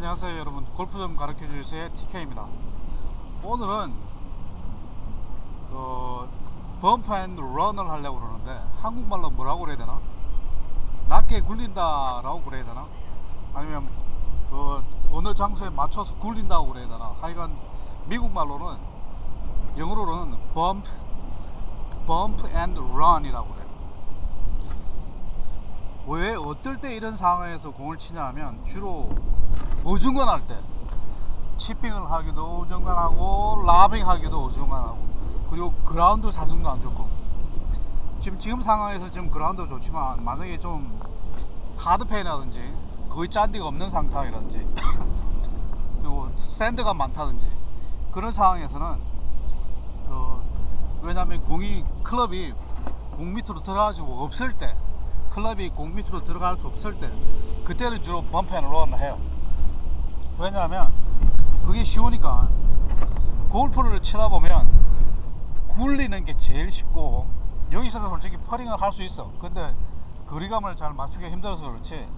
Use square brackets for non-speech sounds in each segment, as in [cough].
안녕하세요 여러분. 골프 좀 가르쳐 주세요 TK입니다. 오늘은 그 범프 앤 런을 하려고 그러는데 한국말로 뭐라고 그래야 되나? 낮게 굴린다 라고 그래야 되나? 아니면 그 어느 장소에 맞춰서 굴린다고 그래야 되나? 하여간 미국 말로는 영어로는 범프 범프 앤 런이라고 그래요 왜 어떨 때 이런 상황에서 공을 치냐 하면 주로 어중간할 때 치핑을 하기도 어중간하고 라빙 하기도 어중간하고 그리고 그라운드 사정도 안 좋고. 지금 지금 상황에서 지금 그라운드 좋지만 만약에 좀 하드페이라든지 거의 짠디가 없는 상태이라든지 [coughs] 그리고 샌드가 많다든지 그런 상황에서는 그 왜냐하면 공이 클럽이 공 밑으로 들어가지고 없을 때 클럽이 공 밑으로 들어갈 수 없을 때 그때는 주로 앤 런을 해요. 왜냐하면 그게 쉬우니까 골프를 치다 보면 굴리는 게 제일 쉽고 여기서는 솔직히 퍼링을 할 수 있어. 근데 거리감을 잘 맞추기 힘들어서 그렇지.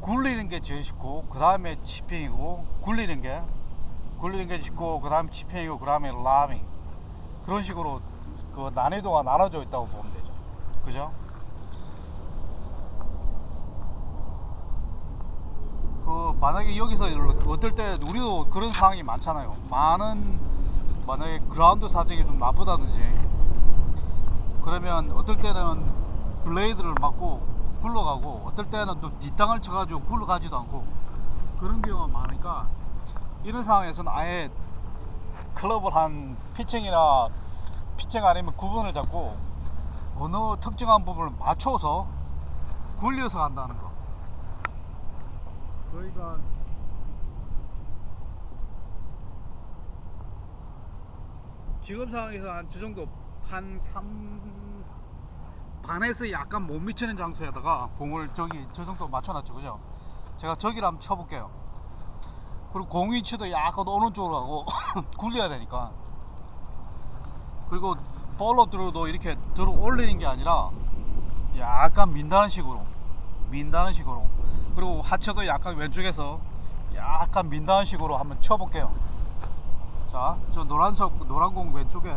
굴리는 게 제일 쉽고 그 다음에 치핑이고 굴리는 게 굴리는 게 쉽고 그 다음에 치핑이고 그 다음에 라밍. 그런 식으로 그 난이도가 나눠져 있다고 보면 되죠. 그죠? 그 만약에 여기서 어떨 때 우리도 그런 상황이 많잖아요. 많은 만약에 그라운드 사정이 좀 나쁘다든지 그러면 어떨 때는 블레이드를 맞고 굴러가고 어떨 때는 또 뒷땅을 쳐가지고 굴러가지도 않고 그런 경우가 많으니까 이런 상황에서는 아예 클럽을 한 피칭이나 피칭 아니면 구분을 잡고 어느 특정한 부분을 맞춰서 굴려서 간다는 거. 저희가 지금 상황에서 한 저 정도 한 3 반에서 약간 못 미치는 장소에다가 공을 저기 저 정도 맞춰놨죠. 그죠? 제가 저기를 한번 쳐볼게요. 그리고 공 위치도 약간 오른쪽으로 하고 [laughs] 굴려야 되니까. 그리고 볼로 들어도 이렇게 들어 올리는 게 아니라 약간 민다는 식으로 민다는 식으로 그리고 하체도 약간 왼쪽에서 약간 민다는 식으로 한번 쳐볼게요. 자 저 노란색 노란 공 왼쪽에.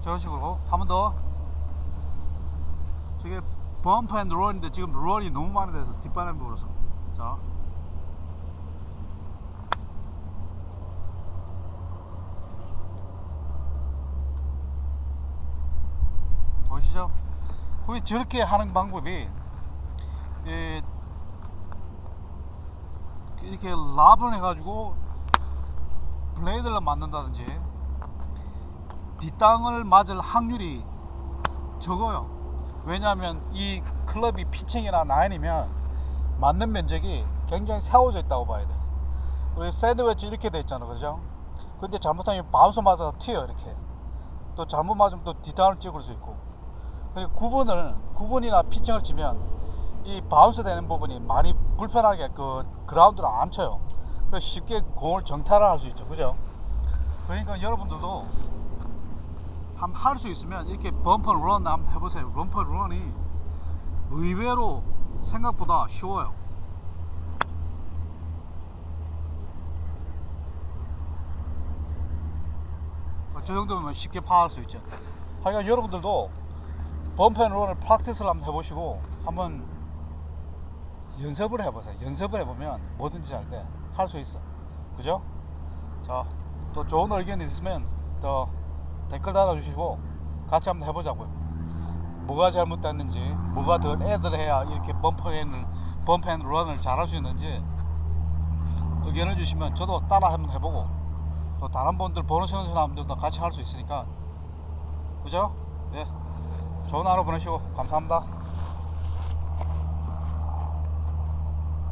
저런 식으로 한 번 더. 저게 범프 앤 런인데 지금 런이 너무 많이 돼서 뒷바람이 불어서. 자 보시죠 거기 저렇게 하는 방법이 예, 이렇게 랍을 해가지고 블레이드를 맞는다든지 뒷땅을 맞을 확률이 적어요. 왜냐하면 이 클럽이 피칭이나 나인이면 맞는 면적이 굉장히 세워져 있다고 봐야 돼. 우리 샌드웨치 이렇게 돼 있잖아, 그죠? 근데 잘못하면 바운스 맞아서 튀어 이렇게. 또 잘못 맞으면 또 뒷땅을 찍을 수 있고. 그리고 구분을 구분이나 피칭을 치면 이 바운스 되는 부분이 많이 불편하게 그 그라운드를 안 쳐요. 그래서 쉽게 공을 정타를 할 수 있죠, 그죠? 그러니까 여러분들도 한번 할 수 있으면 이렇게 범퍼 런 한번 해보세요. 범퍼 런이 의외로 생각보다 쉬워요. 저 정도면 쉽게 파할 수 있죠. 하여간 여러분들도 범퍼 앤 런을 프랙티스를 한번 해보시고 한번 연습을 해보세요. 연습을 해보면 뭐든지 할 때 할 수 있어. 그죠? 자, 또 좋은 의견 있으면 또 댓글 달아주시고 같이 한번 해보자고요. 뭐가 잘못됐는지, 뭐가 더 애들 해야 이렇게 범퍼 앤 범퍼 앤 런을 잘할 수 있는지 의견을 주시면 저도 따라 한번 해보고 또 다른 분들 보너시는 사람들도 같이 할 수 있으니까 그죠? 예. 좋은 하루 보내시고 감사합니다.